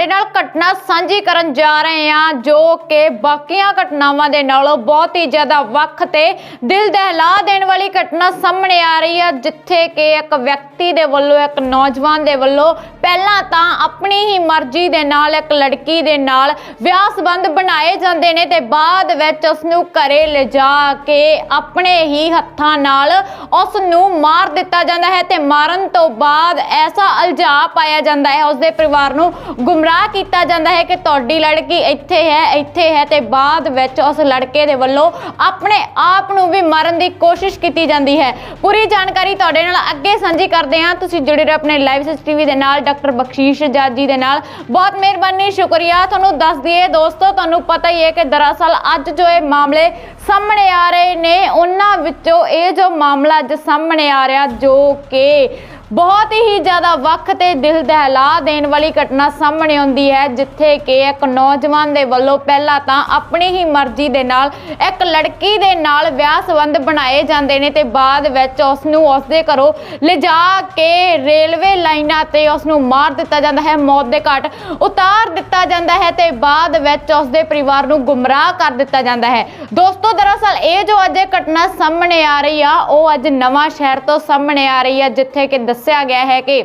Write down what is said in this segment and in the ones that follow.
ਤੁਹਾਡੇ ਨਾਲ ਘਟਨਾ ਸਾਂਝੀ ਕਰਨ ਜਾ ਰਹੇ ਹਾਂ, ਜੋ ਕਿ ਬਾਕੀਆਂ ਘਟਨਾਵਾਂ ਦੇ ਨਾਲੋਂ ਬਹੁਤ ਹੀ ਜ਼ਿਆਦਾ ਵੱਖ ਤੇ ਦਿਲ ਦਹਿਲਾ ਦੇਣ ਵਾਲੀ ਘਟਨਾ ਸਾਹਮਣੇ ਆ ਰਹੀ ਹੈ ਜਿੱਥੇ ਕਿ ਇੱਕ ਵਿਅਕਤੀ ਦੇ ਵੱਲੋਂ, ਇੱਕ ਨੌਜਵਾਨ ਦੇ ਵੱਲੋਂ ਪਹਿਲਾਂ ਤਾਂ ਆਪਣੀ ਹੀ ਮਰਜ਼ੀ ਦੇ ਨਾਲ, ਇੱਕ ਲੜਕੀ ਦੇ ਨਾਲ ਵਿਆਹ ਸੰਬੰਧ ਬਣਾਏ ਜਾਂਦੇ ਨੇ ਤੇ ਬਾਅਦ ਵਿੱਚ ਉਸ ਨੂੰ ਘਰੇ ਲਿਜਾ ਕੇ ਆਪਣੇ ਹੀ ਹੱਥਾਂ ਨਾਲ ਉਸ ਨੂੰ ਮਾਰ ਦਿੱਤਾ ਜਾਂਦਾ ਹੈ ਤੇ ਮਾਰਨ ਤੋਂ ਬਾਅਦ ਐਸਾ ਇਲਜ਼ਾਮ ਪਾਇਆ ਜਾਂਦਾ ਹੈ। ਉਸਦੇ ਪਰਿਵਾਰ ਨੂੰ ਗੁੰਮਰਾਹ ਕੀਤਾ ਜਾਂਦਾ ਹੈ ਕਿ ਤੁਹਾਡੀ ਲੜਕੀ ਇੱਥੇ ਹੈ ਇੱਥੇ ਹੈ ਤੇ ਬਾਅਦ ਵਿੱਚ ਉਸ ਲੜਕੇ ਦੇ ਵੱਲੋਂ ਆਪਣੇ ਆਪ ਨੂੰ ਵੀ ਮਾਰਨ ਦੀ ਕੋਸ਼ਿਸ਼ ਕੀਤੀ ਜਾਂਦੀ ਹੈ। ਪੂਰੀ ਜਾਣਕਾਰੀ ਤੁਹਾਡੇ ਨਾਲ ਅੱਗੇ ਸਾਂਝੀ ਕਰਦੇ ਹਾਂ। ਤੁਸੀਂ ਜੁੜੇ ਰਹੋ ਆਪਣੇ ਲਾਈਵ ਸਿਸ ਟੀਵੀ ਦੇ ਨਾਲ, ਡਾਕਟਰ ਬਖਸ਼ੀਸ਼ ਜੱਜ ਜੀ ਦੇ ਨਾਲ। ਬਹੁਤ ਮਿਹਰਬਾਨੀ, ਸ਼ੁਕਰੀਆ। ਤੁਹਾਨੂੰ ਦੱਸ ਦਈਏ ਦੋਸਤੋ, ਤੁਹਾਨੂੰ ਪਤਾ ਹੀ ਹੈ ਕਿ ਦਰਅਸਲ ਅੱਜ ਜੋ ਇਹ ਮਾਮਲੇ ਸਾਹਮਣੇ ਆ ਰਹੇ ਨੇ, ਉਹਨਾਂ ਵਿੱਚੋਂ ਇਹ ਜੋ ਮਾਮਲਾ ਅੱਜ ਸਾਹਮਣੇ ਆ ਰਿਹਾ, ਜੋ ਕਿ ਬਹੁਤ ਹੀ ਜ਼ਿਆਦਾ ਵੱਖ ਤੇ ਦਿਲ ਦਹਿਲਾ ਦੇਣ ਵਾਲੀ ਘਟਨਾ ਸਾਹਮਣੇ ਆਉਂਦੀ ਹੈ, ਜਿੱਥੇ ਕਿ ਇੱਕ ਨੌਜਵਾਨ ਦੇ ਵੱਲੋਂ ਪਹਿਲਾਂ ਤਾਂ ਆਪਣੀ ਹੀ ਮਰਜ਼ੀ ਦੇ ਨਾਲ ਇੱਕ ਲੜਕੀ ਦੇ ਨਾਲ ਵਿਆਹ ਸੰਬੰਧ ਬਣਾਏ ਜਾਂਦੇ ਨੇ ਤੇ ਬਾਅਦ ਵਿੱਚ ਉਸ ਨੂੰ ਉਸ ਦੇ ਘਰੋਂ ਲਿਜਾ ਕੇ ਰੇਲਵੇ ਲਾਈਨਾਂ ਤੇ ਉਸ ਨੂੰ ਮਾਰ ਦਿੱਤਾ ਜਾਂਦਾ ਹੈ, ਮੌਤ ਦੇ ਘਾਟ ਉਤਾਰ ਦਿੱਤਾ ਜਾਂਦਾ ਹੈ ਤੇ ਬਾਅਦ ਵਿੱਚ ਉਸ ਦੇ ਪਰਿਵਾਰ ਨੂੰ ਗੁੰਮਰਾਹ ਕਰ ਦਿੱਤਾ ਜਾਂਦਾ ਹੈ। ਦੋਸਤੋ, ਦਰਅਸਲ ਇਹ ਜੋ ਅੱਜ ਇਹ ਘਟਨਾ ਸਾਹਮਣੇ ਆ ਰਹੀ ਆ, ਉਹ ਅੱਜ ਨਵਾਂ ਸ਼ਹਿਰ ਤੋਂ ਸਾਹਮਣੇ ਆ ਰਹੀ ਆ, ਜਿੱਥੇ ਕਿ ਦੱਸਿਆ ਗਿਆ ਹੈ ਕਿ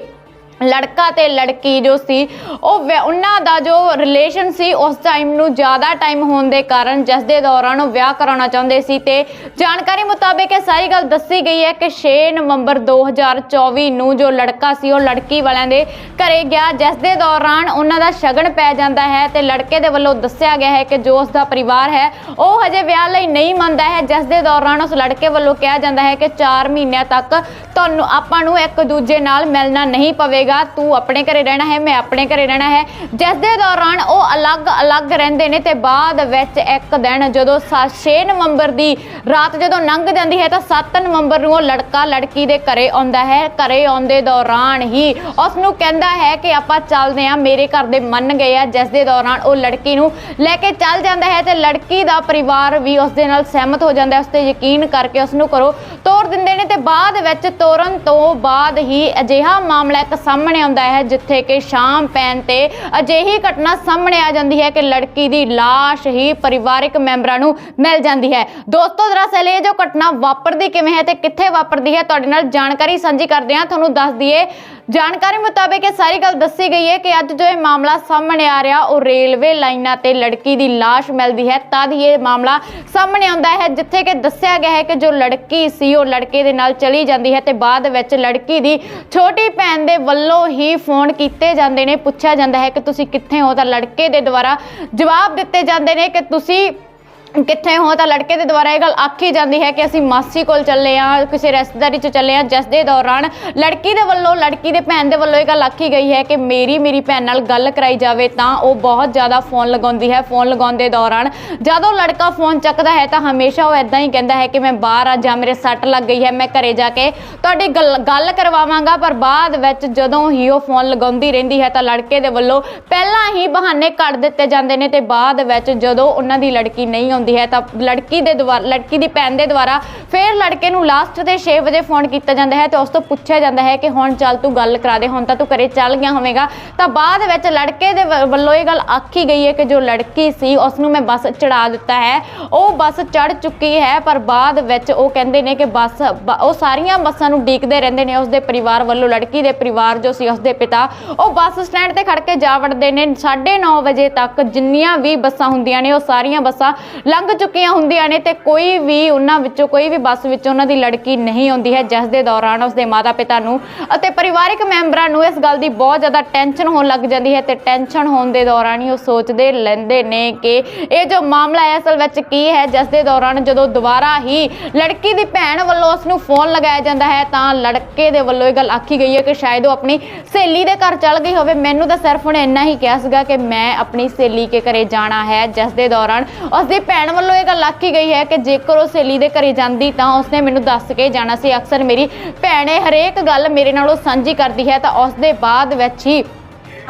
ਲੜਕਾ ਤੇ ਲੜਕੀ ਜੋ ਸੀ, ਉਹ ਵਿਆਹ- ਉਹਨਾਂ ਦਾ ਜੋ ਰਿਲੇਸ਼ਨ ਸੀ, ਉਸ ਟਾਈਮ ਨੂੰ ਜ਼ਿਆਦਾ ਟਾਈਮ ਹੋਣ ਦੇ ਕਾਰਨ ਜਿਸ ਦੇ ਦੌਰਾਨ ਉਹ ਵਿਆਹ ਕਰਾਉਣਾ ਚਾਹੁੰਦੇ ਸੀ ਤੇ ਜਾਣਕਾਰੀ ਮੁਤਾਬਕ ਇਹ ਸਾਰੀ ਗੱਲ ਦੱਸੀ ਗਈ ਹੈ ਕਿ 6 ਨਵੰਬਰ 2024 ਨੂੰ ਜੋ ਲੜਕਾ ਸੀ, ਉਹ ਲੜਕੀ ਵਾਲਿਆਂ ਦੇ ਘਰੇ ਗਿਆ, ਜਿਸ ਦੇ ਦੌਰਾਨ ਉਹਨਾਂ ਦਾ ਸ਼ਗਨ ਪੈ ਜਾਂਦਾ ਹੈ ਤੇ ਲੜਕੇ ਦੇ ਵੱਲੋਂ ਦੱਸਿਆ ਗਿਆ ਹੈ ਕਿ ਜੋ ਉਸ ਦਾ ਪਰਿਵਾਰ ਹੈ, ਉਹ ਹਜੇ ਵਿਆਹ ਲਈ ਨਹੀਂ ਮੰਨਦਾ ਹੈ, ਜਿਸ ਦੇ ਦੌਰਾਨ ਉਸ ਲੜਕੇ ਵੱਲੋਂ ਕਿਹਾ ਜਾਂਦਾ ਹੈ ਕਿ 4 ਮਹੀਨਿਆਂ ਤੱਕ ਤੁਹਾਨੂੰ ਆਪਾਂ ਨੂੰ ਇੱਕ ਦੂਜੇ ਨਾਲ ਮਿਲਣਾ ਨਹੀਂ ਪਵੇਗਾ। ਤੂੰ ਆਪਣੇ ਘਰੇ ਰਹਿਣਾ ਹੈ, ਮੈਂ ਆਪਣੇ ਘਰੇ ਰਹਿਣਾ ਹੈ। ਜਿਸ ਦੇ ਦੌਰਾਨ ਉਹ ਅਲੱਗ-ਅਲੱਗ ਰਹਿੰਦੇ ਨੇ ਤੇ ਬਾਅਦ ਵਿੱਚ ਇੱਕ ਦਿਨ ਜਦੋਂ 6 ਨਵੰਬਰ ਦੀ ਰਾਤ ਜਦੋਂ ਲੰਘ ਜਾਂਦੀ ਹੈ ਤਾਂ 7 ਨਵੰਬਰ ਨੂੰ ਉਹ ਲੜਕਾ ਲੜਕੀ ਦੇ ਘਰੇ ਆਉਂਦਾ ਹੈ। ਘਰੇ ਆਉਂਦੇ ਦੌਰਾਨ ਹੀ ਉਸ ਨੂੰ ਕਹਿੰਦਾ ਹੈ ਕਿ ਆਪਾਂ ਚੱਲਦੇ ਹਾਂ, ਮੇਰੇ ਘਰ ਦੇ ਮੰਨ ਗਏ ਆ। ਜਿਸ ਦੇ ਦੌਰਾਨ ਉਹ ਲੜਕੀ ਨੂੰ ਲੈ ਕੇ ਚੱਲ ਜਾਂਦਾ ਹੈ ਤੇ ਲੜਕੀ ਦਾ ਪਰਿਵਾਰ ਵੀ ਉਸ ਦੇ ਨਾਲ ਸਹਿਮਤ ਹੋ ਜਾਂਦਾ ਹੈ। ਉਸ ਤੇ ਯਕੀਨ ਕਰਕੇ ਉਸ ਨੂੰ ਕਰੋ ਤੋਰ ਦਿੰਦੇ ਨੇ ਤੇ ਬਾਅਦ ਵਿੱਚ ਤੋਰਨ ਤੋਂ ਬਾਅਦ ਹੀ ਅਜਿਹਾ ਮਾਮਲਾ ਇੱਕ ਸਾਹਮਣੇ ਆਉਂਦਾ ਹੈ, ਜਿੱਥੇ ਕਿ ਸ਼ਾਮ ਪੈਣ ਤੇ ਅਜਿਹੀ ਘਟਨਾ ਸਾਹਮਣੇ ਆ ਜਾਂਦੀ ਹੈ ਕਿ ਲੜਕੀ ਦੀ ਲਾਸ਼ ਹੀ ਪਰਿਵਾਰਕ ਮੈਂਬਰਾਂ ਨੂੰ ਮਿਲ ਜਾਂਦੀ ਹੈ। ਦੋਸਤੋ, ਦਰਅਸਲ ਇਹ ਜੋ ਘਟਨਾ ਵਾਪਰਦੀ ਕਿਵੇਂ ਹੈ ਤੇ ਕਿੱਥੇ ਵਾਪਰਦੀ ਹੈ, ਤੁਹਾਡੇ ਨਾਲ ਜਾਣਕਾਰੀ ਸਾਂਝੀ ਕਰਦੇ ਹਾਂ। ਤੁਹਾਨੂੰ ਦੱਸ ਦਈਏ, ਜਾਣਕਾਰੀ ਮੁਤਾਬਕ ਇਹ ਸਾਰੀ ਗੱਲ ਦੱਸੀ ਗਈ ਹੈ ਕਿ ਅੱਜ ਜੋ ਇਹ ਮਾਮਲਾ ਸਾਹਮਣੇ ਆ ਰਿਹਾ, ਉਹ ਰੇਲਵੇ ਲਾਈਨਾਂ ਤੇ ਲੜਕੀ ਦੀ ਲਾਸ਼ ਮਿਲਦੀ ਹੈ। ਤਦ ਹੀ ਇਹ ਮਾਮਲਾ ਸਾਹਮਣੇ ਆਉਂਦਾ ਹੈ, ਜਿੱਥੇ ਕਿ ਦੱਸਿਆ ਗਿਆ ਹੈ ਕਿ ਜੋ ਲੜਕੀ ਸੀ, ਉਹ ਲੜਕੇ ਦੇ ਨਾਲ ਚਲੀ ਜਾਂਦੀ ਹੈ ਤੇ ਬਾਅਦ ਵਿੱਚ ਲੜਕੀ ਦੀ ਛੋਟੀ ਭੈਣ ਦੇ ਵੱਲੋਂ ਹੀ ਫੋਨ ਕੀਤੇ ਜਾਂਦੇ ਨੇ, ਪੁੱਛਿਆ ਜਾਂਦਾ ਹੈ ਕਿ ਤੁਸੀਂ ਕਿੱਥੇ ਹੋ ਤਾਂ ਲੜਕੇ ਦੇ ਦੁਆਰਾ ਜਵਾਬ ਦਿੱਤੇ ਜਾਂਦੇ ਨੇ ਕਿ ਤੁਸੀਂ ਕਿੱਥੇ ਹੋ ਤਾਂ ਲੜਕੇ ਦੇ ਦੁਆਰਾ ਇਹ ਗੱਲ ਆਖੀ ਜਾਂਦੀ ਹੈ ਕਿ ਅਸੀਂ ਮਾਸੀ ਕੋਲ ਚੱਲੇ ਆ ਕਿਸੇ ਰਿਸ਼ਤੇਦਾਰੀ 'ਚ ਚੱਲੇ ਆ ਜਿਸ ਦੇ ਦੌਰਾਨ ਲੜਕੀ ਦੇ ਵੱਲੋਂ, ਲੜਕੀ ਦੇ ਭੈਣ ਦੇ ਵੱਲੋਂ ਇਹ ਗੱਲ ਆਖੀ ਗਈ ਹੈ ਕਿ ਮੇਰੀ ਮੇਰੀ ਭੈਣ ਨਾਲ ਗੱਲ ਕਰਾਈ ਜਾਵੇ ਤਾਂ ਉਹ ਬਹੁਤ ਜ਼ਿਆਦਾ ਫੋਨ ਲਗਾਉਂਦੀ ਹੈ। ਫੋਨ ਲਗਾਉਣ ਦੇ ਦੌਰਾਨ ਜਦੋਂ ਲੜਕਾ ਫੋਨ ਚੱਕਦਾ ਹੈ ਤਾਂ ਹਮੇਸ਼ਾ ਉਹ ਇਦਾਂ ਹੀ ਕਹਿੰਦਾ ਹੈ ਕਿ ਮੈਂ ਬਾਹਰ ਆ ਜਾਂ ਮੇਰੇ ਸੱਟ ਲੱਗ ਗਈ ਹੈ, ਮੈਂ ਘਰੇ ਜਾ ਕੇ ਤੁਹਾਡੀ ਗੱਲ ਗੱਲ ਕਰਵਾਵਾਂਗਾ। ਪਰ ਬਾਅਦ ਵਿੱਚ ਜਦੋਂ ਹੀ ਉਹ ਫੋਨ ਲਗਾਉਂਦੀ ਰਹਿੰਦੀ ਹੈ ਤਾਂ ਲੜਕੇ ਦੇ ਵੱਲੋਂ ਪਹਿਲਾਂ ਹੀ ਬਹਾਨੇ ਕੱਢ ਦਿੱਤੇ ਜਾਂਦੇ ਨੇ ਤੇ ਬਾਅਦ ਵਿੱਚ ਜਦੋਂ ਉਹਨਾਂ ਦੀ ਲੜਕੀ ਨਹੀਂ ਆਉਂਦੀ ਹੈ ਤਾਂ ਲੜਕੀ ਦੇ ਦੁਆਰਾ ਲੜਕੀ ਦੀ ਭੈਣ ਦੇ ਦੁਆਰਾ ਫਿਰ ਲੜਕੇ ਨੂੰ ਲਾਸਟ ਤੇ 6 ਵਜੇ ਫੋਨ ਕੀਤਾ ਜਾਂਦਾ ਹੈ ਤੇ ਉਸ ਤੋਂ ਪੁੱਛਿਆ ਜਾਂਦਾ ਹੈ ਕਿ ਹੁਣ ਚੱਲ ਤੂੰ ਗੱਲ ਕਰਾ ਦੇ, ਹੁਣ ਤਾਂ ਤੂੰ ਘਰੇ ਚੱਲ ਗਿਆ ਹੋਵੇਗਾ। ਤਾਂ ਬਾਅਦ ਵਿੱਚ ਲੜਕੇ ਦੇ ਵੱਲੋਂ ਇਹ ਗੱਲ ਆਖੀ ਗਈ ਹੈ ਕਿ ਜੋ ਲੜਕੀ ਸੀ ਉਸ ਨੂੰ ਮੈਂ ਬੱਸ ਚੜਾ ਦਿੱਤਾ ਹੈ। ਉਹ ਬੱਸ ਚੜ ਚੁੱਕੀ ਹੈ, ਪਰ ਬਾਅਦ ਵਿੱਚ ਉਹ ਕਹਿੰਦੇ ਨੇ ਕਿ ਬੱਸ ਉਹ ਸਾਰੀਆਂ ਬੱਸਾਂ ਨੂੰ ਡੀਕਦੇ ਰਹਿੰਦੇ ਨੇ ਉਸ ਦੇ ਪਰਿਵਾਰ ਵੱਲੋਂ, ਲੜਕੀ ਦੇ ਪਰਿਵਾਰ ਜੋ ਸੀ ਉਸ ਦੇ ਪਿਤਾ, ਉਹ ਬੱਸ ਸਟੈਂਡ ਤੇ ਖੜ ਕੇ ਜਾ ਵੜਦੇ ਨੇ। 9:30 ਵਜੇ ਤੱਕ ਜਿੰਨੀਆਂ ਵੀ ਬੱਸਾਂ ਹੁੰਦੀਆਂ ਨੇ, ਉਹ ਸਾਰੀਆਂ ਬੱਸਾਂ ਲੰਘ ਚੁੱਕੀਆਂ ਹੁੰਦੀਆਂ ਨੇ ਤੇ ਕੋਈ ਵੀ ਉਹਨਾਂ ਵਿੱਚੋਂ, ਕੋਈ ਵੀ ਬੱਸ ਵਿੱਚ ਉਹਨਾਂ ਦੀ ਲੜਕੀ ਨਹੀਂ ਆਉਂਦੀ ਹੈ, ਜਿਸ ਦੇ ਦੌਰਾਨ ਉਸਦੇ ਮਾਤਾ-ਪਿਤਾ ਨੂੰ ਅਤੇ ਪਰਿਵਾਰਕ ਮੈਂਬਰਾਂ ਨੂੰ ਇਸ ਗੱਲ ਦੀ ਬਹੁਤ ਜ਼ਿਆਦਾ ਟੈਨਸ਼ਨ ਹੋਣ ਲੱਗ ਜਾਂਦੀ ਹੈ ਤੇ ਟੈਨਸ਼ਨ ਹੋਣ ਦੇ ਦੌਰਾਨ ਹੀ ਉਹ ਸੋਚਦੇ ਲੈਂਦੇ ਨੇ ਕਿ ਇਹ ਜੋ ਮਾਮਲਾ ਹੈ, ਅਸਲ ਵਿੱਚ ਕੀ ਹੈ? ਜਿਸ ਦੇ ਦੌਰਾਨ ਜਦੋਂ ਦੁਬਾਰਾ ਹੀ ਲੜਕੀ ਦੀ ਭੈਣ ਵੱਲੋਂ ਉਸ ਨੂੰ ਫੋਨ ਲਗਾਇਆ ਜਾਂਦਾ ਹੈ, ਤਾਂ ਲੜਕੇ ਦੇ ਵੱਲੋਂ ਇਹ ਗੱਲ ਆਖੀ ਗਈ ਹੈ ਕਿ ਸ਼ਾਇਦ ਉਹ ਆਪਣੀ ਸਹੇਲੀ ਦੇ ਘਰ ਚਲ ਗਈ ਹੋਵੇ। ਮੈਨੂੰ ਤਾਂ ਸਿਰਫ ਉਹਨੇ ਇੰਨਾ ਹੀ ਕਿਹਾ ਸੀਗਾ ਕਿ ਮੈਂ ਆਪਣੀ ਸਹੇਲੀ ਕੇ ਘਰੇ ਜਾਣਾ ਹੈ, ਜਿਸ ਦੇ ਦੌਰਾਨ ਉਸ ਦੀ ਭੈਣ ਭੈਣ ਵੱਲੋਂ ਇਹ ਗੱਲ ਆਖੀ ਗਈ ਹੈ ਕਿ ਜੇਕਰ ਉਹ ਸਹੇਲੀ ਦੇ ਘਰੇ ਜਾਂਦੀ ਤਾਂ ਉਸਨੇ ਮੈਨੂੰ ਦੱਸ ਕੇ ਜਾਣਾ ਸੀ। ਅਕਸਰ ਮੇਰੀ ਭੈਣ ਇਹ ਹਰੇਕ ਗੱਲ ਮੇਰੇ ਨਾਲੋਂ ਸਾਂਝੀ ਕਰਦੀ ਹੈ ਤਾਂ ਉਸ ਦੇ ਬਾਅਦ ਵਿੱਚ ਹੀ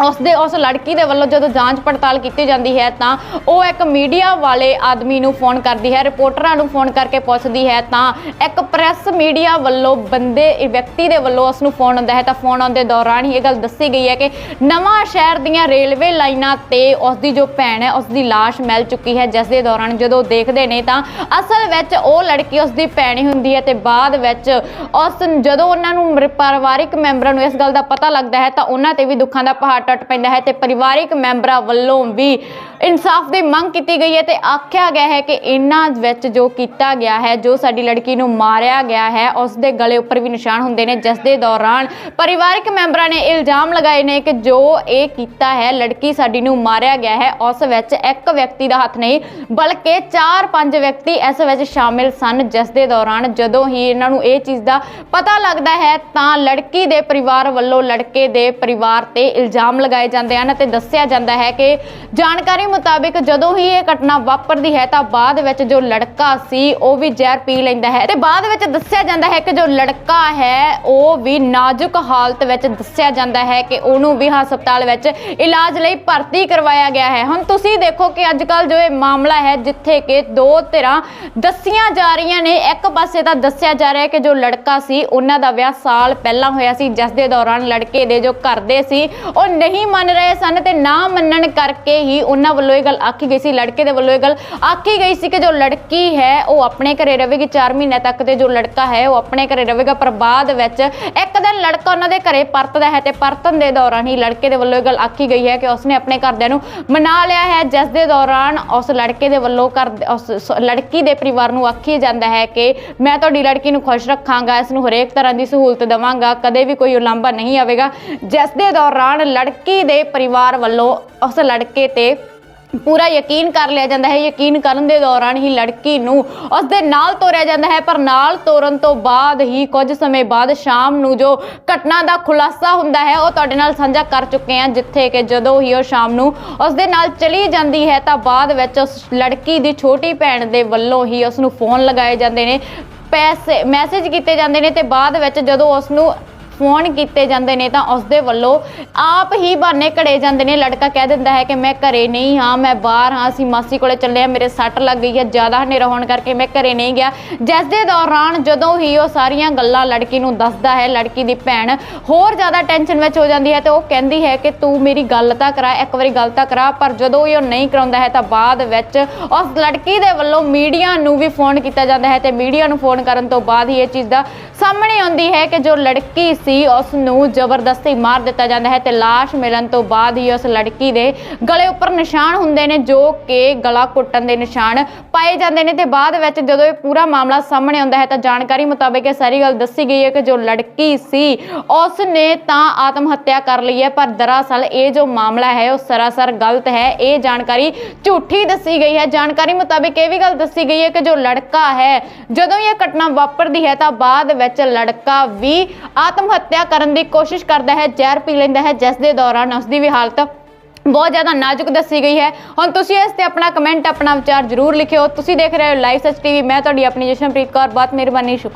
ਉਸ ਦੇ ਉਸ ਲੜਕੀ ਦੇ ਵੱਲੋਂ ਜਦੋਂ ਜਾਂਚ ਪੜਤਾਲ ਕੀਤੀ ਜਾਂਦੀ ਹੈ ਤਾਂ ਉਹ ਇੱਕ ਮੀਡੀਆ ਵਾਲੇ ਆਦਮੀ ਨੂੰ ਫੋਨ ਕਰਦੀ ਹੈ, ਰਿਪੋਰਟਰਾਂ ਨੂੰ ਫੋਨ ਕਰਕੇ ਪੁੱਛਦੀ ਹੈ ਤਾਂ ਇੱਕ ਪ੍ਰੈਸ ਮੀਡੀਆ ਵੱਲੋਂ ਬੰਦੇ ਵਿਅਕਤੀ ਦੇ ਵੱਲੋਂ ਉਸ ਨੂੰ ਫੋਨ ਆਉਂਦਾ ਹੈ। ਤਾਂ ਫੋਨ ਆਉਣ ਦੇ ਦੌਰਾਨ ਹੀ ਇਹ ਗੱਲ ਦੱਸੀ ਗਈ ਹੈ ਕਿ ਨਵਾਂ ਸ਼ਹਿਰ ਦੀਆਂ ਰੇਲਵੇ ਲਾਈਨਾਂ ਤੇ ਉਸ ਦੀ ਜੋ ਭੈਣ ਹੈ ਉਸ ਦੀ ਲਾਸ਼ ਮਿਲ ਚੁੱਕੀ ਹੈ। ਜਿਸ ਦੇ ਦੌਰਾਨ ਜਦੋਂ ਦੇਖਦੇ ਨੇ ਤਾਂ ਅਸਲ ਵਿੱਚ ਉਹ ਲੜਕੀ ਉਸ ਦੀ ਭੈਣ ਹੀ ਹੁੰਦੀ ਹੈ ਤੇ ਬਾਅਦ ਵਿੱਚ ਉਸ ਜਦੋਂ ਉਹਨਾਂ ਨੂੰ ਮਰ- ਪਰਿਵਾਰਿਕ ਮੈਂਬਰਾਂ ਨੂੰ ਇਸ ਗੱਲ ਦਾ ਪਤਾ ਲੱਗਦਾ ਹੈ ਤਾਂ ਉਹਨਾਂ ਤੇ ਵੀ ਦੁੱਖਾਂ ਦਾ ਪਹਾੜ ਟੱਟ ਪੈਂਦਾ ਹੈ ਤੇ ਪਰਿਵਾਰਿਕ ਮੈਂਬਰਾਂ ਵੱਲੋਂ ਵੀ ਇਨਸਾਫ ਦੀ ਮੰਗ ਕੀਤੀ ਗਈ ਹੈ ਤੇ ਆਖਿਆ ਗਿਆ ਹੈ ਕਿ ਇਹਨਾਂ ਵਿੱਚ ਜੋ ਕੀਤਾ ਗਿਆ ਹੈ, ਜੋ ਸਾਡੀ ਲੜਕੀ ਨੂੰ ਮਾਰਿਆ ਗਿਆ ਹੈ ਉਸ ਦੇ ਗਲੇ ਉੱਪਰ ਵੀ ਨਿਸ਼ਾਨ ਹੁੰਦੇ ਨੇ, ਜਿਸ ਦੇ ਦੌਰਾਨ ਪਰਿਵਾਰਿਕ ਮੈਂਬਰਾਂ ਨੇ ਇਲਜ਼ਾਮ ਲਗਾਏ ਨੇ ਕਿ ਜੋ ਇਹ ਕੀਤਾ ਹੈ, ਲੜਕੀ ਸਾਡੀ ਨੂੰ ਮਾਰਿਆ ਗਿਆ ਹੈ, ਉਸ ਵਿੱਚ ਇੱਕ ਵਿਅਕਤੀ ਦਾ ਹੱਥ ਨਹੀਂ, ਬਲਕਿ 4-5 ਵਿਅਕਤੀ ਇਸ ਵਿੱਚ ਸ਼ਾਮਿਲ ਸਨ, ਜਿਸ ਦੇ ਦੌਰਾਨ ਜਦੋਂ ਹੀ ਇਹਨਾਂ ਨੂੰ ਇਹ ਚੀਜ਼ ਦਾ ਪਤਾ ਲੱਗਦਾ ਹੈ, ਤਾਂ ਲੜਕੀ ਦੇ ਪਰਿਵਾਰ ਵੱਲੋਂ ਲੜਕੇ ਦੇ ਪਰਿਵਾਰ ਤੇ ਇਲਜ਼ਾਮ ਲਗਾਏ ਜਾਂਦੇ ਹਨ ਤੇ ਦੱਸਿਆ ਜਾਂਦਾ ਹੈ ਕਿ ਜਾਣਕਾਰੀ ਮੁਤਾਬਿਕ ਜਦੋਂ ਹੀ ਇਹ ਘਟਨਾ ਵਾਪਰਦੀ ਹੈ ਤਾਂ ਬਾਅਦ ਵਿੱਚ ਜੋ ਲੜਕਾ ਸੀ, ਉਹ ਵੀ ਜ਼ਹਿਰ ਪੀ ਲੈਂਦਾ ਹੈ। ਤੇ ਬਾਅਦ ਵਿੱਚ ਦੱਸਿਆ ਜਾਂਦਾ ਹੈ ਕਿ ਜੋ ਲੜਕਾ ਹੈ, ਉਹ ਵੀ ਨਾਜ਼ੁਕ ਹਾਲਤ ਵਿੱਚ ਦੱਸਿਆ ਜਾਂਦਾ ਹੈ ਕਿ ਉਹਨੂੰ ਵੀ ਹਸਪਤਾਲ ਵਿੱਚ ਇਲਾਜ ਲਈ ਭਰਤੀ ਕਰਵਾਇਆ ਗਿਆ ਹੈ। ਹੁਣ ਤੁਸੀਂ ਦੇਖੋ ਕਿ ਅੱਜ ਕੱਲ ਜੋ ਇਹ ਮਾਮਲਾ ਹੈ, ਜਿੱਥੇ ਕਿ ਦੋ ਧਿਰਾਂ ਦੱਸੀਆਂ ਜਾ ਰਹੀਆਂ ਨੇ, ਇੱਕ ਪਾਸੇ ਤਾਂ ਦੱਸਿਆ ਜਾ ਰਿਹਾ ਹੈ ਕਿ ਜੋ ਲੜਕਾ ਸੀ, ਉਹਨਾਂ ਦਾ ਵਿਆਹ ਸਾਲ ਪਹਿਲਾਂ ਹੋਇਆ ਸੀ, ਜਿਸ ਦੇ ਦੌਰਾਨ ਲੜਕੇ ਦੇ ਜੋ ਘਰ ਦੇ ਸੀ, ਉਹ ਨਹੀਂ ਮੰਨ ਰਹੇ ਸਨ ਤੇ ਨਾ ਮੰਨਣ ਕਰਕੇ ਹੀ ਉਹਨਾਂ ਵੱਲੋਂ ਇਹ ਗੱਲ ਆਖੀ ਗਈ ਸੀ। ਲੜਕੇ ਦੇ ਵੱਲੋਂ ਇਹ ਗੱਲ ਆਖੀ ਗਈ ਸੀ ਕਿ ਜੋ ਲੜਕੀ ਹੈ, ਉਹ ਆਪਣੇ ਘਰੇ ਰਹੇਗੀ। 4 ਮਹੀਨੇ ਤੱਕ ਤੇ ਜੋ ਲੜਕਾ ਹੈ, ਉਹ ਆਪਣੇ ਘਰੇ ਰਹੇਗਾ। ਪਰ ਬਾਅਦ ਵਿੱਚ ਇੱਕ ਦਿਨ ਲੜਕਾ ਉਹਨਾਂ ਦੇ ਘਰੇ ਪਰਤਦਾ ਹੈ ਤੇ ਪਰਤਣ ਦੇ ਦੌਰਾਨ ਹੀ ਲੜਕੇ ਦੇ ਵੱਲੋਂ ਇਹ ਗੱਲ ਆਖੀ ਗਈ ਹੈ ਕਿ ਉਸਨੇ ਆਪਣੇ ਘਰਦਿਆਂ ਨੂੰ ਮਨਾ ਲਿਆ ਹੈ। ਜਿਸ ਦੇ ਦੌਰਾਨ ਉਸ ਲੜਕੇ ਦੇ ਵੱਲੋਂ ਘਰ ਉਸ ਲੜਕੀ ਦੇ ਪਰਿਵਾਰ ਨੂੰ ਆਖੀ ਜਾਂਦਾ ਹੈ ਕਿ ਮੈਂ ਤੁਹਾਡੀ ਲੜਕੀ ਨੂੰ ਖੁਸ਼ ਰੱਖਾਂਗਾ, ਇਸ ਨੂੰ ਹਰੇਕ ਤਰ੍ਹਾਂ ਦੀ ਸਹੂਲਤ ਦੇਵਾਂਗਾ, ਕਦੇ ਵੀ ਕੋਈ ਉਲਾਂਭਾ ਨਹੀਂ ਆਵੇਗਾ। ਜਿਸ ਦੇ ਦੌਰਾਨ ਲੜਕੀ ਦੇ ਪਰਿਵਾਰ ਵੱਲੋਂ ਉਸ ਲੜਕੇ ਤੇ ਪੂਰਾ ਯਕੀਨ ਕਰ ਲਿਆ ਜਾਂਦਾ ਹੈ। ਯਕੀਨ ਕਰਨ ਦੇ ਦੌਰਾਨ ਹੀ ਲੜਕੀ ਨੂੰ ਉਸ ਦੇ ਨਾਲ ਤੋਰਿਆ ਜਾਂਦਾ ਹੈ, ਪਰ ਨਾਲ ਤੋਰਨ ਤੋਂ ਬਾਅਦ ਹੀ ਕੁਝ ਸਮੇਂ ਬਾਅਦ ਸ਼ਾਮ ਨੂੰ ਜੋ ਘਟਨਾ ਦਾ ਖੁਲਾਸਾ ਹੁੰਦਾ ਹੈ, ਉਹ ਤੁਹਾਡੇ ਨਾਲ ਸਾਂਝਾ ਕਰ ਚੁੱਕੇ ਹਾਂ, ਜਿੱਥੇ ਕਿ ਜਦੋਂ ਹੀ ਉਹ ਸ਼ਾਮ ਨੂੰ ਉਸ ਦੇ ਨਾਲ ਚਲੀ ਜਾਂਦੀ ਹੈ, ਤਾਂ ਬਾਅਦ ਵਿੱਚ ਉਸ ਲੜਕੀ ਦੀ ਛੋਟੀ ਭੈਣ ਦੇ ਵੱਲੋਂ ਹੀ ਉਸ ਨੂੰ ਫੋਨ ਲਗਾਏ ਜਾਂਦੇ ਨੇ, ਪੈਸੇ ਮੈਸੇਜ ਕੀਤੇ ਜਾਂਦੇ ਨੇ ਤੇ ਬਾਅਦ ਵਿੱਚ ਜਦੋਂ ਉਸ ਨੂੰ ਫੋਨ ਕੀਤੇ ਜਾਂਦੇ ਨੇ ਤਾਂ ਉਸ ਦੇ ਵੱਲੋਂ ਆਪ ਹੀ ਬਹਾਨੇ ਘੜੇ ਜਾਂਦੇ ਨੇ। ਲੜਕਾ ਕਹਿ ਦਿੰਦਾ ਹੈ ਕਿ ਮੈਂ ਘਰੇ ਨਹੀਂ ਹਾਂ, ਮੈਂ ਬਾਹਰ ਹਾਂ, ਅਸੀਂ ਮਾਸੀ ਕੋਲੇ ਚੱਲੇ ਆ ਮੇਰੇ ਸੱਟ ਲੱਗ ਗਈ ਹੈ, ਜ਼ਿਆਦਾ ਹਨੇਰਾ ਹੋਣ ਕਰਕੇ ਮੈਂ ਘਰੇ ਨਹੀਂ ਗਿਆ। ਜਿਸ ਦੇ ਦੌਰਾਨ ਜਦੋਂ ਹੀ ਉਹ ਸਾਰੀਆਂ ਗੱਲਾਂ ਲੜਕੀ ਨੂੰ ਦੱਸਦਾ ਹੈ, ਲੜਕੀ ਦੀ ਭੈਣ ਹੋਰ ਜ਼ਿਆਦਾ ਟੈਨਸ਼ਨ ਵਿੱਚ ਹੋ ਜਾਂਦੀ ਹੈ ਤੇ ਉਹ ਕਹਿੰਦੀ ਹੈ ਕਿ ਤੂੰ ਮੇਰੀ ਗੱਲ ਤਾਂ ਕਰਾ, ਇੱਕ ਵਾਰੀ ਗੱਲ ਤਾਂ ਕਰਾ, ਪਰ ਜਦੋਂ ਹੀ ਉਹ ਨਹੀਂ ਕਰਾਉਂਦਾ ਹੈ ਤਾਂ ਬਾਅਦ ਵਿੱਚ ਉਸ ਲੜਕੀ ਦੇ ਵੱਲੋਂ ਮੀਡੀਆ ਨੂੰ ਵੀ ਫੋਨ ਕੀਤਾ ਜਾਂਦਾ ਹੈ ਤੇ ਮੀਡੀਆ ਨੂੰ ਫੋਨ ਕਰਨ ਤੋਂ ਬਾਅਦ ਹੀ ਇਹ ਚੀਜ਼ ਦਾ ਸਾਹਮਣੇ ਆਉਂਦੀ ਹੈ ਕਿ ਜੋ ਲੜਕੀ ਸੀ, ਉਸ ਨੂੰ ਜ਼ਬਰਦਸਤੀ ਮਾਰ ਦਿੱਤਾ ਜਾਂਦਾ ਹੈ ਤੇ ਲਾਸ਼ ਮਿਲਣ ਤੋਂ ਬਾਅਦ ਹੀ ਉਸ ਲੜਕੀ ਦੇ ਗਲੇ ਉੱਪਰ ਨਿਸ਼ਾਨ ਹੁੰਦੇ ਨੇ, ਜੋ ਕਿ ਗਲਾ ਘੁੱਟਣ ਦੇ ਨਿਸ਼ਾਨ ਪਾਏ ਜਾਂਦੇ ਨੇ ਤੇ ਬਾਅਦ ਵਿੱਚ ਜਦੋਂ ਇਹ ਪੂਰਾ ਮਾਮਲਾ ਸਾਹਮਣੇ ਆਉਂਦਾ ਹੈ ਤਾਂ ਜਾਣਕਾਰੀ ਮੁਤਾਬਕ ਇਹ ਸਾਰੀ ਗੱਲ ਦੱਸੀ ਗਈ ਹੈ ਕਿ ਜੋ ਲੜਕੀ ਸੀ, ਉਸ ਨੇ ਤਾਂ ਆਤਮ ਹੱਤਿਆ ਕਰ ਲਈ ਹੈ, ਪਰ ਦਰਅਸਲ ਇਹ ਜੋ ਮਾਮਲਾ ਹੈ, ਉਹ ਸਰਾਸਰ ਗਲਤ ਹੈ। ਇਹ ਜਾਣਕਾਰੀ ਝੂਠੀ ਦੱਸੀ ਗਈ ਹੈ। ਜਾਣਕਾਰੀ ਮੁਤਾਬਕ ਇਹ ਵੀ ਗੱਲ ਦੱਸੀ ਗਈ ਹੈ ਕਿ ਜੋ ਲੜਕਾ ਹੈ, ਜਦੋਂ ਇਹ ਘਟਨਾ ਵਾਪਰਦੀ ਹੈ ਤਾਂ ਬਾਅਦ ਵਿੱਚ ਲੜਕਾ ਵੀ ਆਤਮ ਹੱਤਿਆ ਕਰਨ ਦੀ ਕੋਸ਼ਿਸ਼ ਕਰਦਾ ਹੈ, ਜ਼ਹਿਰ ਪੀ ਲੈਂਦਾ ਹੈ, ਜਿਸ ਦੇ ਦੌਰਾਨ ਉਸ ਦੀ ਵੀ ਹਾਲਤ ਬਹੁਤ ਜ਼ਿਆਦਾ ਨਾਜ਼ੁਕ ਦੱਸੀ ਗਈ ਹੈ। ਹੁਣ ਤੁਸੀਂ ਇਸ ਤੇ ਆਪਣਾ ਕਮੈਂਟ ਆਪਣਾ ਵਿਚਾਰ ਜ਼ਰੂਰ ਲਿਖਿਓ। ਤੁਸੀਂ ਦੇਖ ਰਹੇ ਹੋ ਲਾਈਵ ਸੱਚ ਟੀਵੀ ਮੈਂ ਤੁਹਾਡੀ ਆਪਣੀ ਜਸ਼ਨਪ੍ਰੀਤ ਕੌਰ, ਬਹੁਤ ਮਿਹਰਬਾਨੀ, ਸ਼ੁਕਰ